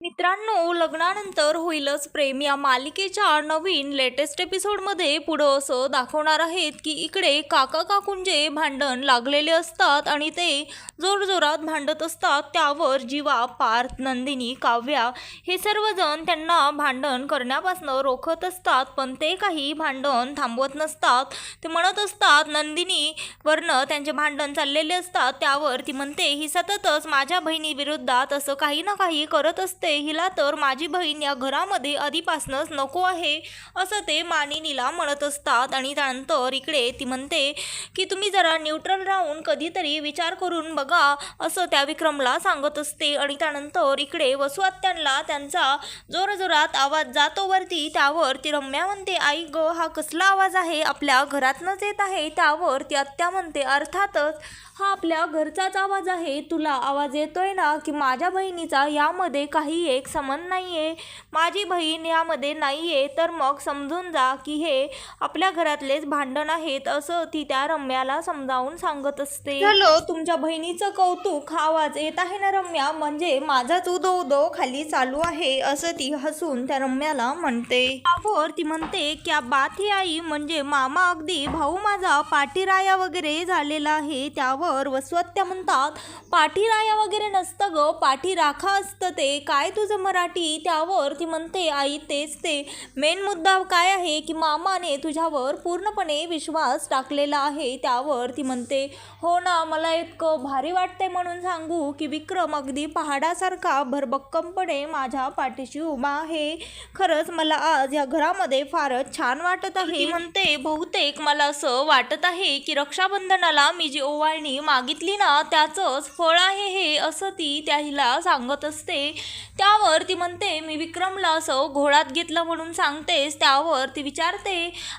मित्रांनो लग्नानंतर होईलच प्रेम. या मालिकेच्या नवीन लेटेस्ट एपिसोडमध्ये पुढं असं दाखवणार आहेत की इकडे काका काकूंचे भांडण लागलेले असतात आणि ते जोरजोरात भांडत असतात. त्यावर जीवा पार्थ नंदिनी काव्या हे सर्वजण त्यांना भांडण करण्यापासून रोखत असतात पण ते काही भांडण थांबवत नसतात. ते म्हणत असतात नंदिनीवरनं त्यांचे भांडण चाललेले असतात. त्यावर ती म्हणते ही सततच माझ्या बहिणी असं काही ना काही करत असते. हिला तर माझी बहीण या घरामध्ये आधीपासूनच नको आहे असं ते मानिनीला म्हणत असतात. आणि त्यानंतर इकडे ती म्हणते की तुम्ही जरा न्यूट्रल राहून कधीतरी विचार करून बघा असं त्या विक्रमला सांगत असते. आणि त्यानंतर इकडे वसुआत्यांना त्यांचा जोरजोरात आवाज जातो वरती. त्यावर ती रम्या म्हणते आई ग हा कसला आवाज आहे? आपल्या घरातनंच येत आहे. त्यावर ती आत्या म्हणते अर्थातच हा आपल्या घरचाच आवाज आहे. तुला आवाज येतोय ना की माझ्या बहिणीचा? यामध्ये काही एक संबंध नाही आहे माझी बहीण यामध्ये नाही आहे तर मग समजून जा की हे आपल्या घरातलेच भांडण आहेत असं ती त्या रम्याला समजावून सांगत असते. झालं तुमच्या बहिणीचं कौतुक हा आवाज येत आहे ना रम्या? म्हणजे माझाच उदो उदो खाली चालू आहे असं ती हसून त्या रम्याला म्हणते. त्यावर ती म्हणते क्या बात ही आई? म्हणजे मामा अगदी भाऊ माझा पाठीराया वगैरे झालेला आहे. त्यावर वसवत्या म्हणतात पाठीराया वगैरे नसतं ग पाठी राखा असतं ते. काय तुझं मराठी? त्यावर ती म्हणते आई तेच ते. मेन मुद्दा काय आहे की मामाने तुझ्यावर पूर्णपणे विश्वास टाकलेला आहे. त्यावर ती म्हणते हो ना मला इतकं भारी वाटते म्हणून सांगू की विक्रम अगदी पहाडासारखा भरभक्कमपणे माझ्या पाठीशी उभा आहे. खरंच मला आज या घरामध्ये फारच छान वाटत आहे. म्हणते बहुतेक मला असं वाटत आहे की रक्षाबंधनाला मी जी ओवाळणी मागितली ना त्याचंच फळ आहे हे असं ती त्या हिला सांगत असते. त्यावर ती म्हणते मी विक्रमला असं घोळात घेतलं म्हणून सांगतेस त्यावर ती विचारते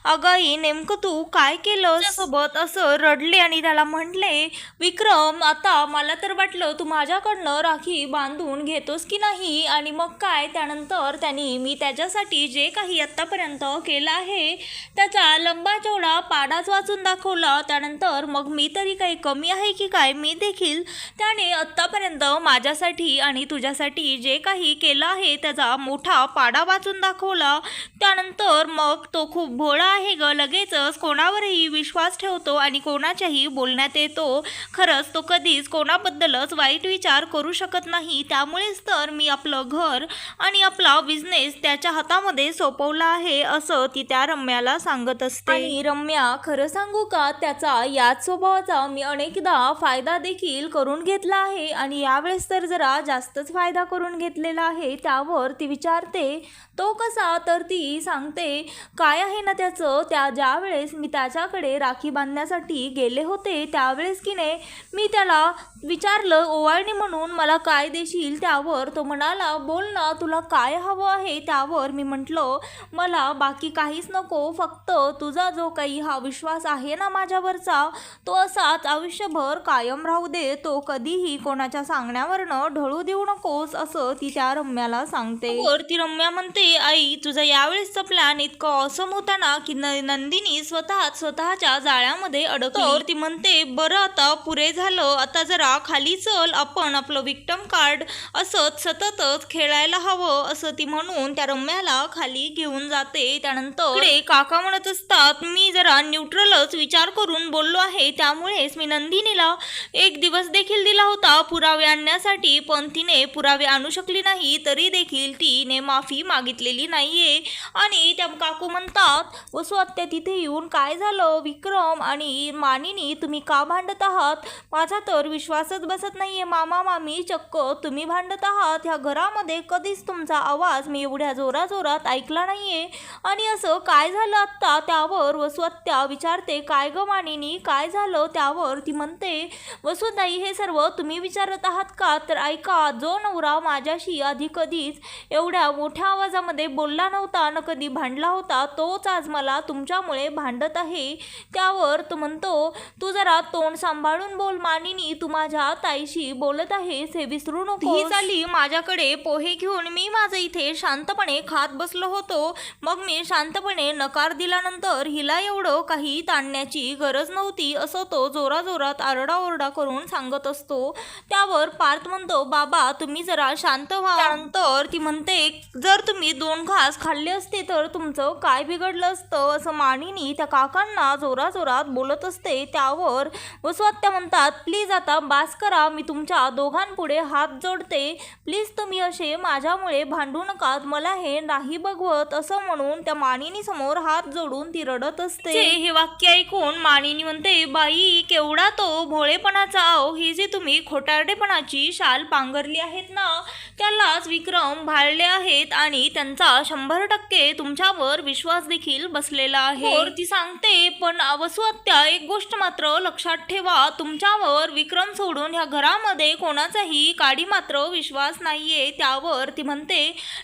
अगाई नेमकं तू काय केलं सोबत असं रडले आणि त्याला म्हटले विक्रम आता मला तर वाटलं तू माझ्याकडनं राखी बांधून घेतोस की नाही? आणि मग काय? त्यानंतर त्यांनी मी त्याच्यासाठी जे काही आत्तापर्यंत केलं आहे त्याचा लंबा चौडा पाडाच वाचून दाखवला. त्यानंतर मग मी तरी काही कमी आहे की काय? मी देखील त्याने आत्तापर्यंत माझ्यासाठी आणि तुझ्यासाठी जे काही केलं आहे त्याचा मोठा पाडा वाचून दाखवला. त्यानंतर मग तो खूप भोळा आहे ग. लगेचच कोणावरही विश्वास ठेवतो आणि कोणाच्याही बोलण्यात येतो. खरंच तो कधीच कोणाबद्दलच वाईट विचार करू शकत नाही. त्यामुळेच तर मी आपलं घर आणि आपला बिझनेस त्याच्या हातामध्ये सोपवला आहे असं ती त्या रम्याला सांगत असते. आणि रम्या खरं सांगू का? त्याचा याच स्वभावाचा मी अनेकदा फायदा देखील करून घेतला आहे. आणि यावेळेस तर जरा जास्तच फायदा करून घेतला घेतलेला आहे त्यावर ती विचारते तो कसा? तर ती सांगते काय आहे ना त्याचं? त्या ज्यावेळेस मी त्याच्याकडे राखी बांधण्यासाठी गेले होते त्यावेळेस की नाही मी त्याला विचारलं ओवाळणी म्हणून मला काय देशील? त्यावर तो म्हणाला बोल ना तुला काय हवं आहे? त्यावर मी म्हटलं मला बाकी काहीच नको फक्त तुझा जो काही हा विश्वास आहे ना माझ्यावरचा तो असाच आयुष्यभर कायम राहू दे तो कधीही कोणाच्या सांगण्यावरनं ढळू देऊ नकोस असं ती त्या रम्याला सांगते. वर ती रम्या म्हणते आई तुझा यावेळेसचा प्लॅन इतकं ऑसम होता ना की न नंदिनी स्वतः स्वतःच्या जाळ्यामध्ये अडकली. तर? ती म्हणते बरं आता पुरे झालं आता जरा खाली चल आपण आपलं विक्टम कार्ड असंच सततच खेळायला हवं असं ती म्हणून त्या रम्याला खाली घेऊन जाते. त्यानंतर काका म्हणत असतात मी जरा न्यूट्रलच विचार करून बोललो आहे त्यामुळेच मी नंदिनीला एक दिवस देखील दिला होता पुरावे आणण्यासाठी. पण तिने पुरावे आणू शकली नाही तरी देखील तिने माफी मागितलेली नाहीये. आणि त्या काकू म्हणतात वसू आत्या तिथे येऊन काय झालं? विक्रम आणि मानिनी तुम्ही का भांडत आहात? माझा तर विश्वासच बसत नाहीये. मामा मामी चक्क तुम्ही भांडत आहात? ह्या घरामध्ये कधीच तुमचा आवाज मी एवढ्या जोराजोरात ऐकला नाहीये. आणि असं काय झालं आत्ता? त्यावर वसू आत्या विचारते काय ग मानिनी? काय झालं? त्यावर ती म्हणते वसुताई हे सर्व तुम्ही विचारत आहात का? तर ऐका जो नवरा माझ्या माझ्याशी आधी कधीच एवढ्या मोठ्या आवाजामध्ये बोलला नव्हता न कधी भांडला होता तोच आज मला तुमच्यामुळे भांडत आहे. त्यावर तो म्हणतो तू जरा तोंड सांभाळून बोल मानिनी तू माझ्या ताईशी बोलत आहेस हे विसरू नको ही चाली माझ्याकडे पोहे घेऊन मी माझं इथे शांतपणे खात बसलो होतो. मग मी शांतपणे नकार दिल्यानंतर हिला एवढं काही ताणण्याची गरज नव्हती असं तो जोराजोरात आरडाओरडा करून सांगत असतो. त्यावर पार्थ म्हणतो बाबा तुम्ही जरा शांत शांत व्हा त्यानंतर ती म्हणते जर तुम्ही दोन घास खाल्ले असते तर तुमचं काय बिघडलं असतं? असं मानिनी त्या काकांना जोराजोरात बोलत असते. त्यावर वसुआत्या म्हणतात प्लीज आता बास करा मी तुमच्या दोघांपुढे हात जोडते. प्लीज तुम्ही असे माझ्यामुळे भांडू नकात मला हे नाही बघवत. असं म्हणून त्या मानिनी समोर हात जोडून ती रडत असते. हे वाक्य ऐकून मानिनी म्हणते बाई केवढा तो भोळेपणाचा आव ही जी तुम्ही खोटारडेपणाची शाल पांघरली आहेत ना त्यालाच विक्रम भाळले आहेत आणि त्यांचा शंभर टक्के तुमच्यावर विश्वास देखील बसलेला आहे. तर ती सांगते पण वसुहत्या एक गोष्ट मात्र लक्षात ठेवा तुमच्यावर विक्रम सोडून ह्या घरामध्ये कोणाचाही काडी मात्र विश्वास नाहीये. त्यावर ती म्हणते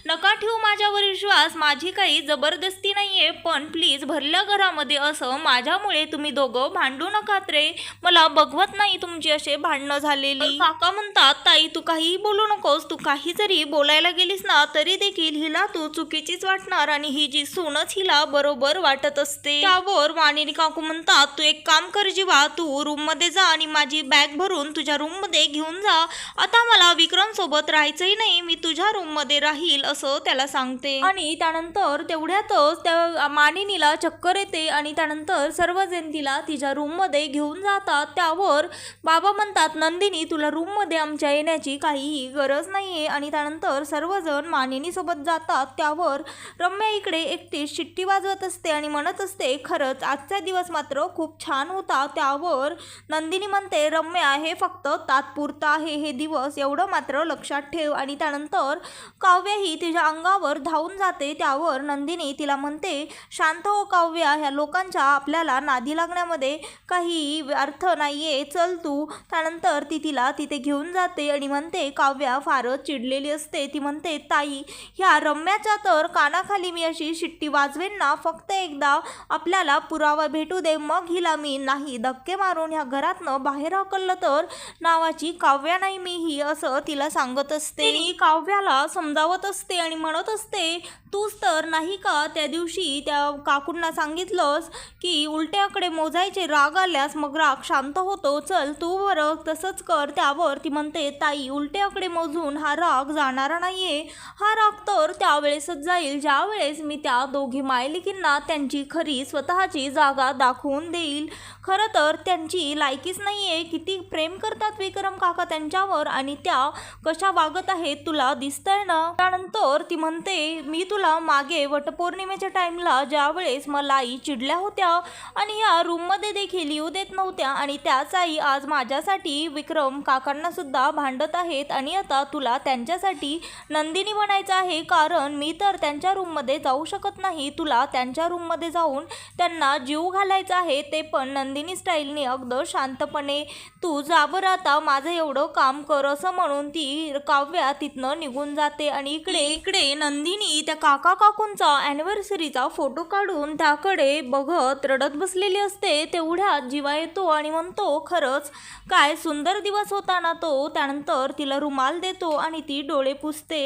नका ठेवू माझ्यावर विश्वास माझी काही जबरदस्ती नाहीये पण प्लीज भरल्या घरामध्ये असं माझ्यामुळे तुम्ही दोघं भांडू नकात रे मला बघवत नाही तुमची असे भांडणं झालेली. काका म्हणतात ताई तू काहीही बोलू नकोस तू काही जरी बोलायला गेलीस ना तरी देखील हिला तू चुकीचीच वाटणार आणि ही जी सूनच हिला बरोबर वाटत असते. त्यावर मानिनी काकू म्हणतात तू एक काम कर जीवा तू रूममध्ये जा आणि माझी बॅग भरून तुझ्या रूममध्ये घेऊन जा. आता मला विक्रम सोबत राहायचंही नाही मी तुझ्या रूममध्ये राहील असं त्याला सांगते. आणि त्यानंतर तेवढ्यातच त्या मानिनीला चक्कर येते आणि त्यानंतर सर्वजण तिला तिच्या रूममध्ये घेऊन जातात. त्यावर बाबा म्हणतात नंदिनी तुला रूममध्ये आमच्या येण्याची काहीही गरज नाहीये. आणि त्यानंतर सर्वजण मानिनीसोबत जातात. त्यावर रम्या इकडे एकटीच शिट्टी वाजवत असते आणि म्हणत असते खरंच आजचा दिवस मात्र खूप छान होता. त्यावर नंदिनी म्हणते रम्या हे फक्त तात्पुरतं आहे. हे दिवस एवढं मात्र लक्षात ठेव. आणि त्यानंतर काव्यही तिच्या अंगावर धावून जाते. त्यावर नंदिनी तिला म्हणते शांत हो काव्या ह्या लोकांच्या आपल्याला नादी लागण्यामध्ये काही अर्थ नाही आहे चल तू. त्यानंतर ती तिला तिथे घेऊन जाते आणि म्हणते काव्या फारच चिडलेली असते ती म्हणते ताई ह्या रम्याच्या तर कानाखाली मी अशी शिट्टी वाजवेन ना फक्त एकदा आपल्याला पुरावा भेटू दे मग हिला मी नाही धक्के मारून ह्या घरातनं बाहेर हकललं तर नावाची काव्या नाही मी ही असं तिला सांगत असते. ती काव्याला समजावत असते आणि म्हणत असते तूच तर नाही का त्या दिवशी त्या काकूंना सांगितलंस की उलट्याकडे मोजायचे राग आल्यास मग राग शांत होतो चल तू बरं तसंच कर त्यावर ती म्हणते ताई उलट्याकडे मोजून हा राग जाणारा नाहीये. हा राग तर त्यावेळेसच जाईल. ज्यावेळेस मी त्या दोघी मायलिकींना त्यांची खरी स्वतःची जागा दाखवून देईल. खरं तर त्यांची लायकीच नाही आहे किती प्रेम करतात विक्रम काका त्यांच्यावर आणि त्या कशा वागत आहेत तुला दिसतंय ना? त्यानंतर ती म्हणते मी तुला मागे वटपौर्णिमेच्या टाईमला ज्यावेळेस मलाई मला आई चिडल्या होत्या आणि या रूममध्ये देखील येऊ देत नव्हत्या आणि त्याच आई आज माझ्यासाठी विक्रम काकांना सुद्धा भांडत आहेत आणि आता तुला त्यांच्यासाठी नंदिनी बनायचं आहे. कारण मी तर त्यांच्या रूममध्ये जाऊ शकत नाही. तुला त्यांच्या रूममध्ये जाऊन त्यांना जीव घालायचा आहे. ते पण नंदिनी नंदिनी स्टाईलने अगदं शांतपणे तू जा बरं आता माझं एवढं काम कर असं म्हणून ती काव्या तिथनं निघून जाते. आणि इकडे इकडे नंदिनी त्या काका काकूंचा अॅनिव्हर्सरीचा फोटो काढून त्याकडे बघत रडत बसलेली असते. तेवढ्यात जीवा येतो आणि म्हणतो खरंच काय सुंदर दिवस होता ना तो. त्यानंतर तिला रुमाल देतो आणि ती डोळे पुसते.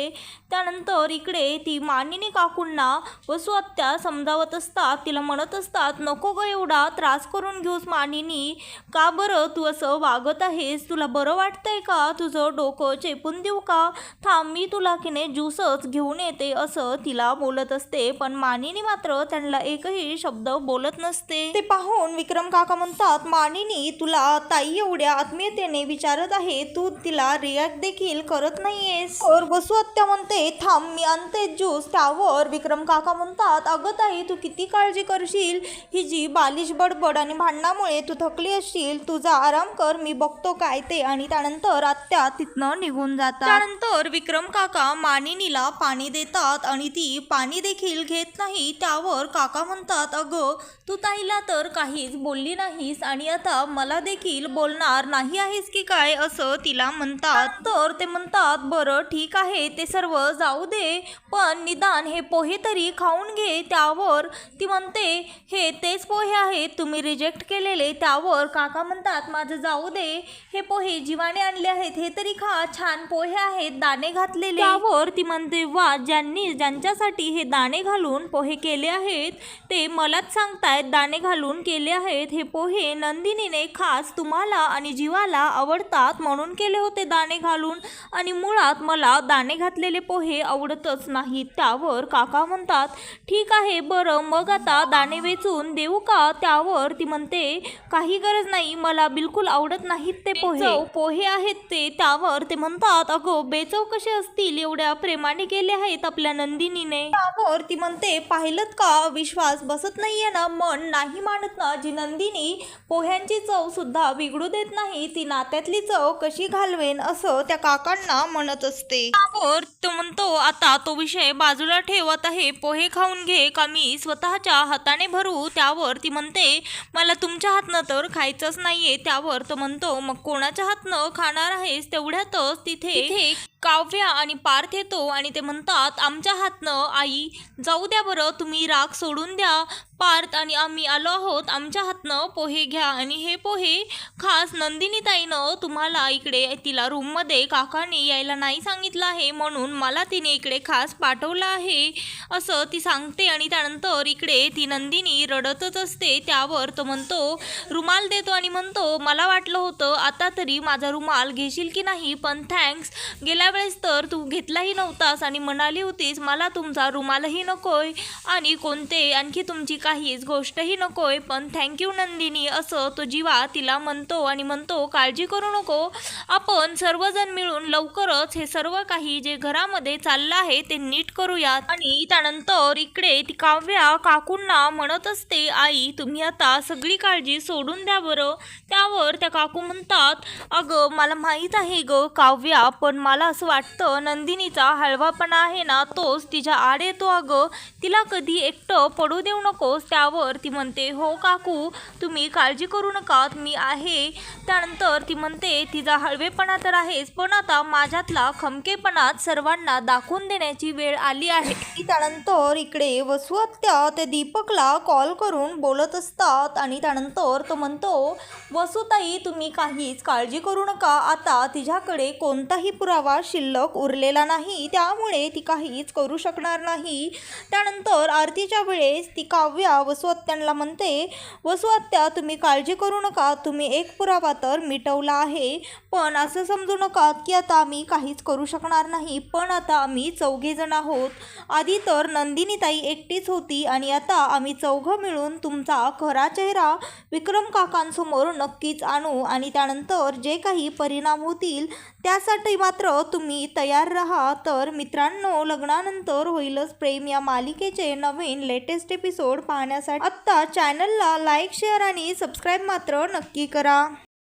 त्यानंतर इकडे ती मानिनी काकूंना वसुआत्या समजावत असतात. तिला म्हणत असतात नको ग एवढा त्रास करून घेऊस मानिनी का बरं तू असं वागत आहेस? तुला बरं वाटतंय का? तुझं डोकं चेपून देऊ का? थांब मी तुला की नाही ज्यूसच घेऊन येते असं तिला बोलत असते. पण मानिनी मात्र त्यांना एकही शब्द बोलत नसते. ते पाहून विक्रम काका म्हणतात मानिनी तुला ताई एवढ्या आत्मीयतेने विचारत आहे. तू तिला रिॲक्ट देखील करत नाहीयेस. और बसू आत्या म्हणते थांब मी आणते ज्यूस त्यावर. विक्रम काका म्हणतात अगं ताई तू किती काळजी करशील? ही जी बालिश बडबड आणि त्यामुळे तू थकली असशील तुझा आराम कर मी बघतो काय ते. आणि त्यानंतर आत्या तिथनं निघून जातात. त्यानंतर विक्रम काका मानिनीला पाणी देतात आणि ती पाणी देखील घेत नाही. त्यावर काका म्हणतात अगं तू ताईला तर काहीच बोलली नाहीस आणि आता मला देखील बोलणार नाही आहेस की काय असं तिला म्हणतात. तर ते म्हणतात बरं ठीक आहे ते सर्व जाऊ दे पण निदान हे पोहे तरी खाऊन घे. त्यावर ती म्हणते हे तेच पोहे आहेत तुम्ही रिजेक्ट केलेले त्यावर काका म्हणतात माझं जाऊ दे हे पोहे जीवाने आणले आहेत हे तरी खा छान पोहे आहेत दाणे घातलेले. त्यावर ती म्हणते वा ज्यांनी ज्यांच्यासाठी हे दाणे घालून पोहे केले आहेत ते मलाच सांगतायत दाणे घालून केले आहेत हे पोहे नंदिनीने खास तुम्हाला आणि जीवाला आवडतात म्हणून केले होते दाणे घालून आणि मुळात मला दाणे घातलेले पोहे आवडतच नाहीत. त्यावर काका म्हणतात ठीक आहे बरं मग आता दाणे वेचून देऊ का? त्यावर ती म्हणते काही गरज नाही मला बिलकुल आवडत नाहीत ते पोहे. पोहे आहेत ते त्यावर ते म्हणतात अगं बेचव कसे असतील? एवढ्या प्रेमाने गेले आहेत आपल्या नंदिनीने. त्यावर ती म्हणते पाहिलं का? विश्वास बसत नाहीये ना मन नाही मानत ना जी नंदिनी पोह्यांची चव सुद्धा बिघडू देत नाही ती नात्यातली चव कशी घालवेन? असं त्या काकांना म्हणत असते. त्यावर तो म्हणतो आता तो विषय बाजूला ठेवत आहे पोहे खाऊन घे का मी स्वतःच्या हाताने भरू? त्यावर ती म्हणते मला तुमच्या हातनं तर खायचंच नाहीये त्यावर तो म्हणतो मग कोणाच्या हातनं खाणार आहेस तेवढ्यातच तिथे काव्या आणि पार्थ येतो आणि ते म्हणतात आमच्या हातनं आई जाऊ द्या बरं तुम्ही राग सोडून द्या. पार्थ आणि आम्ही आलो आहोत. आमच्या हातनं पोहे घ्या आणि हे पोहे. खास नंदिनीताईनं तुम्हाला इकडे तिला रूममध्ये काकाने यायला नाही सांगितलं आहे म्हणून मला तिने इकडे खास पाठवलं आहे. असं ती सांगते आणि त्यानंतर इकडे ती नंदिनी रडतच असते. त्यावर तो म्हणतो रुमाल देतो. आणि म्हणतो मला वाटलं होतं आता तरी माझा रुमाल घेशील की नाही पण थँक्स. गेल्या वेळेस तर तू घेतलाही नव्हतास आणि म्हणाली होतीस मला तुमचा रुमालही नकोय आणि कोणते आणखी तुमची काहीच गोष्टही नकोय पण थँक्यू नंदिनी असं तो जीवा तिला म्हणतो आणि म्हणतो काळजी करू नको. आपण सर्वजण मिळून लवकरच हे सर्व काही जे घरामध्ये चाललं आहे ते नीट करूयात. आणि त्यानंतर इकडे ती काव्या काकूंना म्हणत असते आई तुम्ही आता सगळी काळजी सोडून द्या बरं. त्यावर त्या काकू म्हणतात अगं मला माहीत आहे ग काव्या पण मला असं वाटतं नंदिनीचा हळवापणा आहे ना तोच तिच्या आड येतो अगं. तिला कधी एकटं पडू देऊ नकोस त्यावर. ती म्हणते हो काकू तुम्ही काळजी करू नका मी आहे. त्यानंतर ती म्हणते तिचा हळवेपणा तर आहेच पण आता माझ्यातला खमकेपणात सर्वांना दाखवून देण्याची वेळ आली आहे. त्यानंतर इकडे वसुहत्या ते दीपकला कॉल करून बोलत असतात आणि त्यानंतर तो म्हणतो वसुताई तुम्ही काहीच काळजी करू नका. आता तिच्याकडे कोणताही पुरावा शिल्लक उरलेला नाही त्यामुळे ती काहीच करू शकणार नाही. त्यानंतर आरतीच्या वेळेस ती काव्या वसुआत्यांना म्हणते वसुआत्या तुम्ही काळजी करू नका तुम्ही एक पुरावा तर मिटवला आहे. पण असं समजू नका की आता आम्ही काहीच करू शकणार नाही. पण आता आम्ही चौघेजण आहोत. आधी तर नंदिनीताई एकटीच होती आणि आता आम्ही चौघं मिळून तुमचा खरा चेहरा विक्रम काकांसमोर नक्कीच आणू. आणि त्यानंतर जे काही परिणाम होतील त्यासाठी मात्र तुम्ही तयार राहा तर मित्रांनो लग्नानंतर होईलच प्रेम. या मालिकेचे नवीन लेटेस्ट एपिसोड पाहण्यासाठी आत्ता चॅनलला लाईक शेअर आणि सबस्क्राईब मात्र नक्की करा.